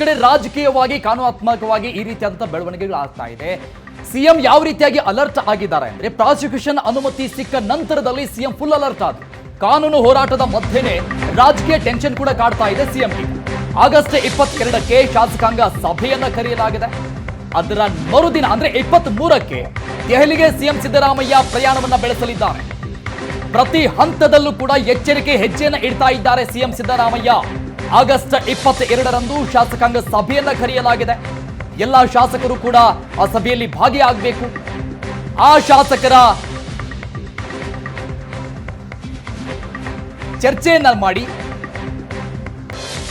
ಕಡೆ ರಾಜಕೀಯವಾಗಿ, ಕಾನೂನಾತ್ಮಕವಾಗಿ ಈ ರೀತಿಯಾದಂತಹ ಬೆಳವಣಿಗೆಗಳು ಆಗ್ತಾ ಇದೆ. ಸಿಎಂ ಯಾವ ರೀತಿಯಾಗಿ ಅಲರ್ಟ್ ಆಗಿದ್ದಾರೆ ಅಂದ್ರೆ ಪ್ರಾಸಿಕ್ಯೂಷನ್ ಅನುಮತಿ ಸಿಕ್ಕ ನಂತರದಲ್ಲಿ ಸಿಎಂ ಫುಲ್ ಅಲರ್ಟ್ ಆದ ಕಾನೂನು ಹೋರಾಟದ ಮಧ್ಯೆನೆ ರಾಜಕೀಯ ಟೆನ್ಷನ್ ಕೂಡ ಕಾಡ್ತಾ ಇದೆ ಸಿಎಂ ಆಗಸ್ಟ್ ಇಪ್ಪತ್ತೆರಡಕ್ಕೆ ಶಾಸಕಾಂಗ ಸಭೆಯನ್ನ ಕರೆಯಲಾಗಿದೆ. ಅದರ ಮರುದಿನ ಅಂದ್ರೆ ಇಪ್ಪತ್ತ್ ಮೂರಕ್ಕೆ ದೆಹಲಿಗೆ ಸಿಎಂ ಸಿದ್ದರಾಮಯ್ಯ ಪ್ರಯಾಣವನ್ನ ಬೆಳೆಸಲಿದ್ದಾರೆ. ಪ್ರತಿ ಹಂತದಲ್ಲೂ ಕೂಡ ಎಚ್ಚರಿಕೆ, ಹೆಜ್ಜೆಯನ್ನ ಇಡ್ತಾ ಇದ್ದಾರೆ ಸಿಎಂ ಸಿದ್ದರಾಮಯ್ಯ. ಆಗಸ್ಟ್ ಇಪ್ಪತ್ತ ಎರಡರಂದು ಶಾಸಕಾಂಗ ಸಭೆಯನ್ನ ಕರೆಯಲಾಗಿದೆ. ಎಲ್ಲ ಶಾಸಕರು ಕೂಡ ಆ ಸಭೆಯಲ್ಲಿ ಭಾಗಿಯಾಗಬೇಕು. ಆ ಶಾಸಕರ ಚರ್ಚೆಯನ್ನ ಮಾಡಿ,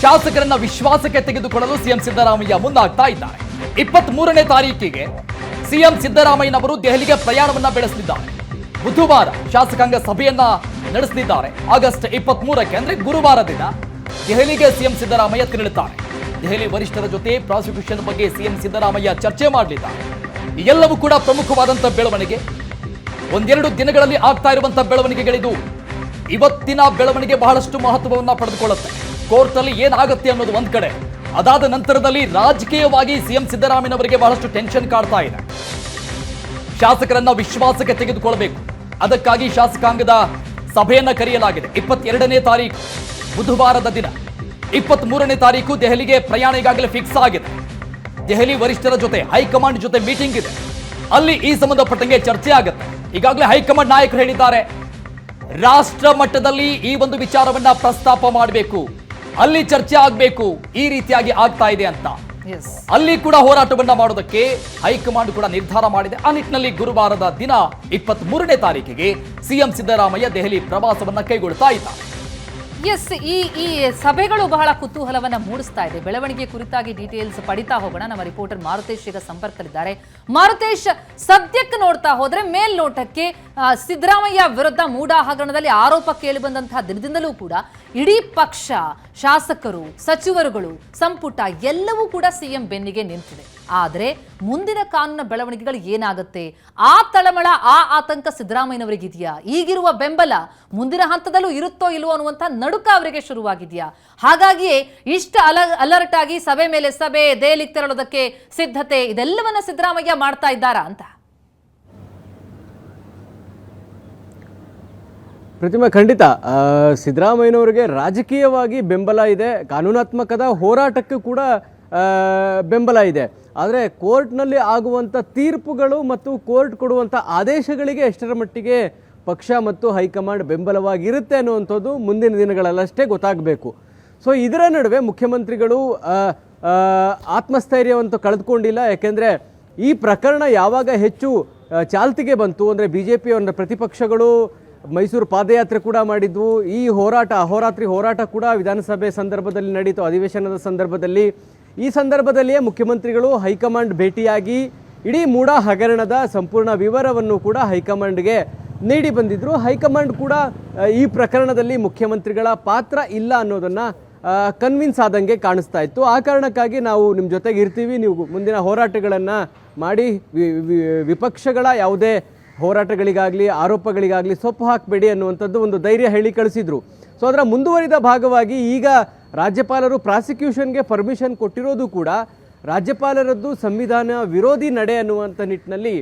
ಶಾಸಕರನ್ನ ವಿಶ್ವಾಸಕ್ಕೆ ತೆಗೆದುಕೊಳ್ಳಲು ಸಿಎಂ ಸಿದ್ದರಾಮಯ್ಯ ಮುಂದಾಗ್ತಾ ಇದ್ದಾರೆ. ಇಪ್ಪತ್ತ್ ಮೂರನೇ ತಾರೀಕಿಗೆ ಸಿಎಂ ಸಿದ್ದರಾಮಯ್ಯನವರು ದೆಹಲಿಗೆ ಪ್ರಯಾಣವನ್ನ ಬೆಳೆಸಲಿದ್ದಾರೆ ಬುಧವಾರ ಶಾಸಕಾಂಗ ಸಭೆಯನ್ನ ನಡೆಸಲಿದ್ದಾರೆ ಆಗಸ್ಟ್ ಇಪ್ಪತ್ತ್ ಮೂರಕ್ಕೆ ಅಂದ್ರೆ ಗುರುವಾರ ದಿನ. ದೆಹಲಿಗೆ ಸಿಎಂ ಸಿದ್ದರಾಮಯ್ಯ ತೆರಳುತ್ತಾರೆ ದೆಹಲಿ ವರಿಷ್ಠರ ಜೊತೆ ಪ್ರಾಸಿಕ್ಯೂಷನ್ ಬಗ್ಗೆ ಸಿಎಂ ಸಿದ್ದರಾಮಯ್ಯ ಚರ್ಚೆ ಮಾಡಲಿದ್ದಾರೆ. ಎಲ್ಲವೂ ಕೂಡ ಪ್ರಮುಖವಾದಂತಹ ಬೆಳವಣಿಗೆ. ಒಂದೆರಡು ದಿನಗಳಲ್ಲಿ ಆಗ್ತಾ ಇರುವಂತಹ ಬೆಳವಣಿಗೆಗಳಿದು ಇವತ್ತಿನ ಬೆಳವಣಿಗೆ ಬಹಳಷ್ಟು ಮಹತ್ವವನ್ನ ಪಡೆದುಕೊಳ್ಳುತ್ತೆ. ಕೋರ್ಟ್ ಅಲ್ಲಿ ಏನಾಗುತ್ತೆ ಅನ್ನೋದು ಒಂದ್ ಕಡೆ. ಅದಾದ ನಂತರದಲ್ಲಿ ರಾಜಕೀಯವಾಗಿ ಸಿಎಂ ಸಿದ್ದರಾಮಯ್ಯನವರಿಗೆ ಬಹಳಷ್ಟು ಟೆನ್ಷನ್ ಕಾಡ್ತಾ ಇದೆ. ಶಾಸಕರನ್ನ ವಿಶ್ವಾಸಕ್ಕೆ ತೆಗೆದುಕೊಳ್ಳಬೇಕು ಅದಕ್ಕಾಗಿ ಶಾಸಕಾಂಗದ ಸಭೆಯನ್ನ ಕರೆಯಲಾಗಿದೆ. ಇಪ್ಪತ್ತೆರಡನೇ ತಾರೀಕು. ಬುಧವಾರದ ದಿನ ಇಪ್ಪತ್ತ್ ಮೂರನೇ ತಾರೀಕು ದೆಹಲಿಗೆ ಪ್ರಯಾಣ ಈಗಾಗಲೇ ಫಿಕ್ಸ್ ಆಗಿದೆ. ದೆಹಲಿ ವರಿಷ್ಠರ ಜೊತೆ ಹೈಕಮಾಂಡ್ ಜೊತೆ ಮೀಟಿಂಗ್ ಇದೆ. ಅಲ್ಲಿ ಈ ಸಂಬಂಧಪಟ್ಟಂಗೆ ಚರ್ಚೆ ಆಗುತ್ತೆ. ಈಗಾಗಲೇ ಹೈಕಮಾಂಡ್ ನಾಯಕರು ಹೇಳಿದ್ದಾರೆ ರಾಷ್ಟ್ರ ಮಟ್ಟದಲ್ಲಿ ಈ ಒಂದು ವಿಚಾರವನ್ನ ಪ್ರಸ್ತಾಪ ಮಾಡಬೇಕು. ಅಲ್ಲಿ ಚರ್ಚೆ ಆಗಬೇಕು ಈ ರೀತಿಯಾಗಿ ಆಗ್ತಾ ಇದೆ ಅಂತ. ಅಲ್ಲಿ ಕೂಡ ಹೋರಾಟವನ್ನ ಮಾಡೋದಕ್ಕೆ ಹೈಕಮಾಂಡ್ ಕೂಡ ನಿರ್ಧಾರ ಮಾಡಿದೆ. ಆ ನಿಟ್ಟಿನಲ್ಲಿ ಗುರುವಾರದ ದಿನ ಇಪ್ಪತ್ತ್ ಮೂರನೇ ತಾರೀಕಿಗೆ ಸಿಎಂ ಸಿದ್ದರಾಮಯ್ಯ ದೆಹಲಿ ಪ್ರವಾಸವನ್ನ ಕೈಗೊಳ್ತಾ ಇದ್ದಾರೆ. ಎಸ್ ಈ ಈ ಸಭೆಗಳು ಬಹಳ ಕುತೂಹಲವನ್ನು ಮೂಡಿಸ್ತಾ ಇದೆ. ಬೆಳವಣಿಗೆ ಕುರಿತಾಗಿ ಡೀಟೇಲ್ಸ್ ಪಡಿತಾ ಹೋಗೋಣ. ನಮ್ಮ ರಿಪೋರ್ಟರ್ ಮಾರುತೇಶ್ ಈಗ ಸಂಪರ್ಕದಲ್ಲಿದ್ದಾರೆ. ಮಾರುತೇಶ್, ಸದ್ಯಕ್ಕೆ ನೋಡ್ತಾ ಹೋದ್ರೆ ಮೇಲ್ನೋಟಕ್ಕೆ ಸಿದ್ದರಾಮಯ್ಯ ವಿರುದ್ಧ ಮೂಡಾ ಹಗರಣದಲ್ಲಿ ಆರೋಪ ಕೇಳಿ ಬಂದಂತಹ ದಿನದಿಂದಲೂ ಕೂಡ ಇಡೀ ಪಕ್ಷ ಶಾಸಕರು, ಸಚಿವರುಗಳು, ಸಂಪುಟ ಎಲ್ಲವೂ ಕೂಡ ಸಿಎಂ ಬೆನ್ನಿಗೆ ನಿಂತಿದೆ. ಆದರೆ ಮುಂದಿನ ಕಾನೂನ ಬೆಳವಣಿಗೆಗಳು ಏನಾಗುತ್ತೆ? ಆ ತಳಮಳ, ಆ ಆತಂಕ ಸಿದ್ದರಾಮಯ್ಯನವರಿಗಿದೆಯಾ? ಈಗಿರುವ ಬೆಂಬಲ ಮುಂದಿನ ಹಂತದಲ್ಲೂ ಇರುತ್ತೋ ಇಲ್ವೋ ಅನ್ನುವಂಥ ನಡುಕ ಅವರಿಗೆ ಶುರುವಾಗಿದೆಯಾ? ಹಾಗಾಗಿಯೇ ಇಷ್ಟ ಅಲ ಅಲರ್ಟ್ ಆಗಿ ಸಭೆ ಮೇಲೆ ಸಭೆ, ದೆಹಲಿಗೆ ತೆರಳೋದಕ್ಕೆ ಸಿದ್ಧತೆ ಇದೆಲ್ಲವನ್ನ ಸಿದ್ದರಾಮಯ್ಯ ಮಾಡ್ತಾ ಇದ್ದಾರಾ ಅಂತ. ಪ್ರತಿಮಾ ಖಂಡಿತ. ಸಿದ್ದರಾಮಯ್ಯನವರಿಗೆ ರಾಜಕೀಯವಾಗಿ ಬೆಂಬಲ ಇದೆ. ಕಾನೂನಾತ್ಮಕದ ಹೋರಾಟಕ್ಕೂ ಕೂಡ ಬೆಂಬಲ ಇದೆ. ಆದರೆ ಕೋರ್ಟ್ನಲ್ಲಿ ಆಗುವಂಥ ತೀರ್ಪುಗಳು ಮತ್ತು ಕೋರ್ಟ್ ಕೊಡುವಂಥ ಆದೇಶಗಳಿಗೆ ಎಷ್ಟರ ಮಟ್ಟಿಗೆ ಪಕ್ಷ ಮತ್ತು ಹೈಕಮಾಂಡ್ ಬೆಂಬಲವಾಗಿರುತ್ತೆ ಅನ್ನುವಂಥದ್ದು ಮುಂದಿನ ದಿನಗಳಲ್ಲಷ್ಟೇ ಗೊತ್ತಾಗಬೇಕು. ಸೊ, ಇದರ ನಡುವೆ ಮುಖ್ಯಮಂತ್ರಿಗಳು ಆತ್ಮಸ್ಥೈರ್ಯವಂತೂ ಕಳೆದುಕೊಂಡಿಲ್ಲ. ಯಾಕೆಂದರೆ ಈ ಪ್ರಕರಣ ಯಾವಾಗ ಹೆಚ್ಚು ಚಾಲ್ತಿಗೆ ಬಂತು ಅಂದರೆ ಬಿ ಜೆ ಪಿಯವರ ಪ್ರತಿಪಕ್ಷಗಳು ಮೈಸೂರು ಪಾದಯಾತ್ರೆ ಕೂಡ ಮಾಡಿದ್ವು. ಈ ಹೋರಾಟ, ಅಹೋರಾತ್ರಿ ಹೋರಾಟ ಕೂಡ ವಿಧಾನಸಭೆ ಸಂದರ್ಭದಲ್ಲಿ ನಡೀತು. ಅಧಿವೇಶನದ ಸಂದರ್ಭದಲ್ಲಿ ಈ ಸಂದರ್ಭದಲ್ಲಿಯೇ ಮುಖ್ಯಮಂತ್ರಿಗಳು ಹೈಕಮಾಂಡ್ ಭೇಟಿಯಾಗಿ ಇಡೀ ಮೂಡ ಹಗರಣದ ಸಂಪೂರ್ಣ ವಿವರವನ್ನು ಕೂಡ ಹೈಕಮಾಂಡ್ಗೆ ನೀಡಿ ಬಂದಿದ್ರು. ಹೈಕಮಾಂಡ್ ಕೂಡ ಈ ಪ್ರಕರಣದಲ್ಲಿ ಮುಖ್ಯಮಂತ್ರಿಗಳ ಪಾತ್ರ ಇಲ್ಲ ಅನ್ನೋದನ್ನು ಕನ್ವಿನ್ಸ್ ಆದಂಗೆ ಕಾಣಿಸ್ತಾ ಇತ್ತು. ಆ ಕಾರಣಕ್ಕಾಗಿ ನಾವು ನಿಮ್ಮ ಜೊತೆಗೆ ಇರ್ತೀವಿ. ನೀವು ಮುಂದಿನ ಹೋರಾಟಗಳನ್ನು ಮಾಡಿ ವಿಪಕ್ಷಗಳ ಯಾವುದೇ ಹೋರಾಟಗಳಿಗಾಗಲಿ, ಆರೋಪಗಳಿಗಾಗಲಿ ಸೊಪ್ಪು ಹಾಕಬೇಡಿ ಅನ್ನುವಂಥದ್ದು ಒಂದು ಧೈರ್ಯ ಹೇಳಿ ಕಳಿಸಿದರು. ಸೊ ಅದರ ಮುಂದುವರಿದ ಭಾಗವಾಗಿ ಈಗ ರಾಜ್ಯಪಾಲರು ಪ್ರಾಸಿಕ್ಯೂಷನ್ಗೆ ಪರ್ಮಿಷನ್ ಕೊಟ್ಟಿರೋದು ಕೂಡ ರಾಜ್ಯಪಾಲರದ್ದು ಸಂವಿಧಾನ ವಿರೋಧಿ ನಡೆ ಅನ್ನುವಂಥ ನಿಟ್ಟಿನಲ್ಲಿ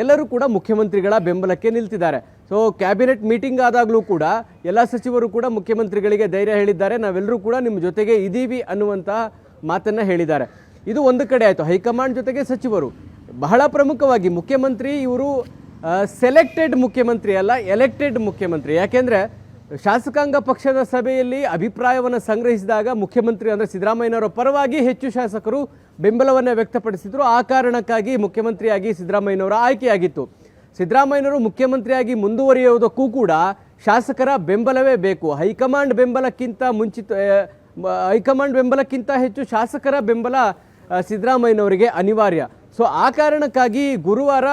ಎಲ್ಲರೂ ಕೂಡ ಮುಖ್ಯಮಂತ್ರಿಗಳ ಬೆಂಬಲಕ್ಕೆ ನಿಲ್ತಿದ್ದಾರೆ. ಸೊ ಕ್ಯಾಬಿನೆಟ್ ಮೀಟಿಂಗ್ ಆದಾಗಲೂ ಕೂಡ ಎಲ್ಲ ಸಚಿವರು ಕೂಡ ಮುಖ್ಯಮಂತ್ರಿಗಳಿಗೆ ಧೈರ್ಯ ಹೇಳಿದ್ದಾರೆ. ನಾವೆಲ್ಲರೂ ಕೂಡ ನಿಮ್ಮ ಜೊತೆಗೆ ಇದ್ದೀವಿ ಅನ್ನುವಂಥ ಮಾತನ್ನು ಹೇಳಿದ್ದಾರೆ. ಇದು ಒಂದು ಕಡೆ ಆಯಿತು. ಹೈಕಮಾಂಡ್ ಜೊತೆಗೆ ಸಚಿವರು ಬಹಳ ಪ್ರಮುಖವಾಗಿ ಮುಖ್ಯಮಂತ್ರಿ ಇವರು ಸೆಲೆಕ್ಟೆಡ್ ಮುಖ್ಯಮಂತ್ರಿ ಅಲ್ಲ ಎಲೆಕ್ಟೆಡ್ ಮುಖ್ಯಮಂತ್ರಿ. ಯಾಕೆಂದರೆ ಶಾಸಕಾಂಗ ಪಕ್ಷದ ಸಭೆಯಲ್ಲಿ ಅಭಿಪ್ರಾಯವನ್ನು ಸಂಗ್ರಹಿಸಿದಾಗ ಮುಖ್ಯಮಂತ್ರಿ ಅಂದರೆ ಸಿದ್ದರಾಮಯ್ಯನವರ ಪರವಾಗಿ ಹೆಚ್ಚು ಶಾಸಕರು ಬೆಂಬಲವನ್ನು ವ್ಯಕ್ತಪಡಿಸಿದರು. ಆ ಕಾರಣಕ್ಕಾಗಿ ಮುಖ್ಯಮಂತ್ರಿಯಾಗಿ ಸಿದ್ದರಾಮಯ್ಯನವರ ಆಯ್ಕೆಯಾಗಿತ್ತು. ಸಿದ್ದರಾಮಯ್ಯನವರು ಮುಖ್ಯಮಂತ್ರಿಯಾಗಿ ಮುಂದುವರಿಯುವುದಕ್ಕೂ ಕೂಡ ಶಾಸಕರ ಬೆಂಬಲವೇ ಬೇಕು. ಹೈಕಮಾಂಡ್ ಬೆಂಬಲಕ್ಕಿಂತ ಮುಂಚಿತ ಹೈಕಮಾಂಡ್ ಬೆಂಬಲಕ್ಕಿಂತ ಹೆಚ್ಚು ಶಾಸಕರ ಬೆಂಬಲ ಸಿದ್ದರಾಮಯ್ಯನವರಿಗೆ ಅನಿವಾರ್ಯ. ಸೊ ಆ ಕಾರಣಕ್ಕಾಗಿ ಗುರುವಾರ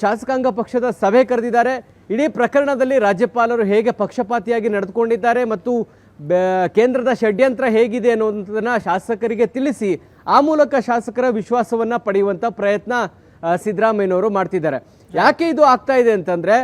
ಶಾಸಕಾಂಗ ಪಕ್ಷದ ಸಭೆ ಕರೆದಿದ್ದಾರೆ. ಇಡೀ ಪ್ರಕರಣದಲ್ಲಿ ರಾಜ್ಯಪಾಲರು ಹೇಗೆ ಪಕ್ಷಪಾತಿಯಾಗಿ ನಡೆದುಕೊಂಡಿದ್ದಾರೆ ಮತ್ತು ಕೇಂದ್ರದ ಷಡ್ಯಂತ್ರ ಹೇಗಿದೆ ಅನ್ನೋದನ್ನು ಶಾಸಕರಿಗೆ ತಿಳಿಸಿ, ಆ ಮೂಲಕ ಶಾಸಕರ ವಿಶ್ವಾಸವನ್ನು ಪಡೆಯುವಂಥ ಪ್ರಯತ್ನ ಸಿದ್ದರಾಮಯ್ಯನವರು ಮಾಡ್ತಿದ್ದಾರೆ. ಯಾಕೆ ಇದು ಆಗ್ತಾ ಇದೆ ಅಂತಂದರೆ,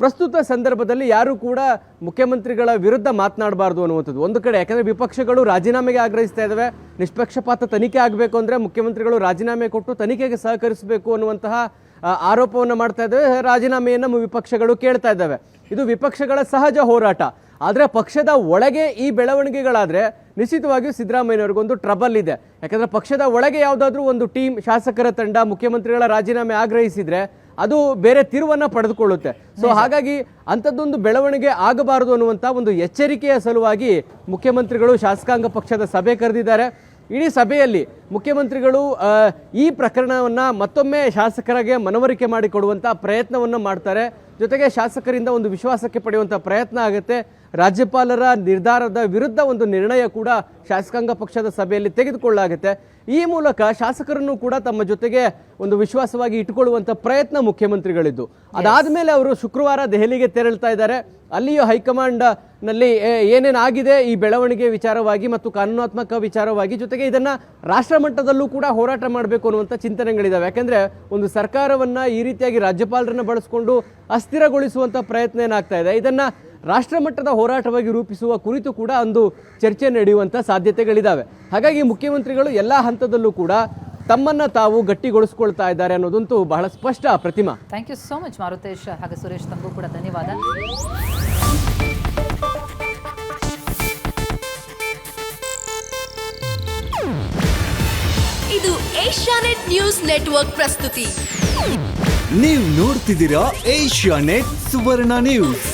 ಪ್ರಸ್ತುತ ಸಂದರ್ಭದಲ್ಲಿ ಯಾರು ಕೂಡ ಮುಖ್ಯಮಂತ್ರಿಗಳ ವಿರುದ್ಧ ಮಾತನಾಡಬಾರ್ದು ಅನ್ನುವಂಥದ್ದು. ಒಂದು ಕಡೆ, ಯಾಕಂದರೆ ವಿಪಕ್ಷಗಳು ರಾಜೀನಾಮೆಗೆ ಆಗ್ರಹಿಸ್ತಾ ಇದ್ದಾವೆ ನಿಷ್ಪಕ್ಷಪಾತ ತನಿಖೆ ಆಗಬೇಕು ಅಂದರೆ ಮುಖ್ಯಮಂತ್ರಿಗಳು ರಾಜೀನಾಮೆ ಕೊಟ್ಟು ತನಿಖೆಗೆ ಸಹಕರಿಸಬೇಕು ಅನ್ನುವಂತಹ ಆರೋಪವನ್ನು ಮಾಡ್ತಾ ಇದ್ದಾವೆ. ರಾಜೀನಾಮೆಯನ್ನು ವಿಪಕ್ಷಗಳು ಕೇಳ್ತಾ ಇದ್ದಾವೆ. ಇದು ವಿಪಕ್ಷಗಳ ಸಹಜ ಹೋರಾಟ. ಆದರೆ ಪಕ್ಷದ ಒಳಗೆ ಈ ಬೆಳವಣಿಗೆಗಳಾದರೆ ನಿಶ್ಚಿತವಾಗಿಯೂ ಸಿದ್ದರಾಮಯ್ಯನವ್ರಿಗೊಂದು ಟ್ರಬಲ್ ಇದೆ. ಯಾಕಂದರೆ ಪಕ್ಷದ ಒಳಗೆ ಯಾವುದಾದ್ರೂ ಒಂದು ಟೀಮ್ ಶಾಸಕರ ತಂಡ ಮುಖ್ಯಮಂತ್ರಿಗಳ ರಾಜೀನಾಮೆ ಆಗ್ರಹಿಸಿದರೆ ಅದು ಬೇರೆ ತಿರುವನ್ನು ಪಡೆದುಕೊಳ್ಳುತ್ತೆ. ಸೊ ಹಾಗಾಗಿ ಅಂಥದ್ದೊಂದು ಬೆಳವಣಿಗೆ ಆಗಬಾರದು ಅನ್ನುವಂಥ ಒಂದು ಎಚ್ಚರಿಕೆಯ ಸಲುವಾಗಿ ಮುಖ್ಯಮಂತ್ರಿಗಳು ಶಾಸಕಾಂಗ ಪಕ್ಷದ ಸಭೆ ಕರೆದಿದ್ದಾರೆ. ಇಡೀ ಸಭೆಯಲ್ಲಿ ಮುಖ್ಯಮಂತ್ರಿಗಳು ಈ ಪ್ರಕರಣವನ್ನು ಮತ್ತೊಮ್ಮೆ ಶಾಸಕರಿಗೆ ಮನವರಿಕೆ ಮಾಡಿಕೊಡುವಂಥ ಪ್ರಯತ್ನವನ್ನು ಮಾಡ್ತಾರೆ. ಜೊತೆಗೆ ಶಾಸಕರಿಂದ ಒಂದು ವಿಶ್ವಾಸಕ್ಕೆ ಪಡೆಯುವಂಥ ಪ್ರಯತ್ನ ಆಗುತ್ತೆ. ರಾಜ್ಯಪಾಲರ ನಿರ್ಧಾರದ ವಿರುದ್ಧ ಒಂದು ನಿರ್ಣಯ ಕೂಡ ಶಾಸಕಾಂಗ ಪಕ್ಷದ ಸಭೆಯಲ್ಲಿ ತೆಗೆದುಕೊಳ್ಳಲಾಗುತ್ತೆ. ಈ ಮೂಲಕ ಶಾಸಕರನ್ನು ಕೂಡ ತಮ್ಮ ಜೊತೆಗೆ ಒಂದು ವಿಶ್ವಾಸವಾಗಿ ಇಟ್ಟುಕೊಳ್ಳುವಂತ ಪ್ರಯತ್ನ ಮುಖ್ಯಮಂತ್ರಿಗಳಿದ್ದು. ಅದಾದಮೇಲೆ ಅವರು ಶುಕ್ರವಾರ ದೆಹಲಿಗೆ ತೆರಳ್ತಾ ಇದ್ದಾರೆ. ಅಲ್ಲಿಯೂ ಹೈಕಮಾಂಡ್ನಲ್ಲಿ ಏ- ಏನೇನಾಗಿದೆ ಈ ಬೆಳವಣಿಗೆ ವಿಚಾರವಾಗಿ ಮತ್ತು ಕಾನೂನಾತ್ಮಕ ವಿಚಾರವಾಗಿ ಜೊತೆಗೆ ಇದನ್ನ ರಾಷ್ಟ್ರ ಮಟ್ಟದಲ್ಲೂ ಕೂಡ ಹೋರಾಟ ಮಾಡಬೇಕು ಅನ್ನುವಂಥ ಚಿಂತನೆಗಳಿದ್ದಾವೆ ಯಾಕಂದ್ರೆ ಒಂದು ಸರ್ಕಾರವನ್ನ ಈ ರೀತಿಯಾಗಿ ರಾಜ್ಯಪಾಲರನ್ನ ಬಳಸಿಕೊಂಡು ಅಸ್ಥಿರಗೊಳಿಸುವಂತ ಪ್ರಯತ್ನ ಏನಾಗ್ತಾ ಇದೆ. ಇದನ್ನ ರಾಷ್ಟ್ರ ಮಟ್ಟದ ಹೋರಾಟವಾಗಿ ರೂಪಿಸುವ ಕುರಿತು ಕೂಡ ಒಂದು ಚರ್ಚೆ ನಡೆಯುವಂಥ ಸಾಧ್ಯತೆಗಳಿದ್ದಾವೆ ಹಾಗಾಗಿ ಮುಖ್ಯಮಂತ್ರಿಗಳು ಎಲ್ಲ ಹಂತದಲ್ಲೂ ಕೂಡ ತಮ್ಮನ್ನ ತಾವು ಗಟ್ಟಿಗೊಳಿಸ್ಕೊಳ್ತಾ ಇದ್ದಾರೆ ಅನ್ನೋದಂತೂ ಬಹಳ ಸ್ಪಷ್ಟ Pratima. Thank you so much Maruthesh ಹಾಗೆ ಸುರೇಶ್ ತಮಗೂ ಕೂಡ ಧನ್ಯವಾದ. ಇದು ಏಷ್ಯಾನೆಟ್ ನ್ಯೂಸ್ ನೆಟ್ವರ್ಕ್ ಪ್ರಸ್ತುತಿ. ನೀವು ನೋಡ್ತಿದ್ದೀರಾ ಏಷ್ಯಾ ನೆಟ್ ಸುವರ್ಣ ನ್ಯೂಸ್.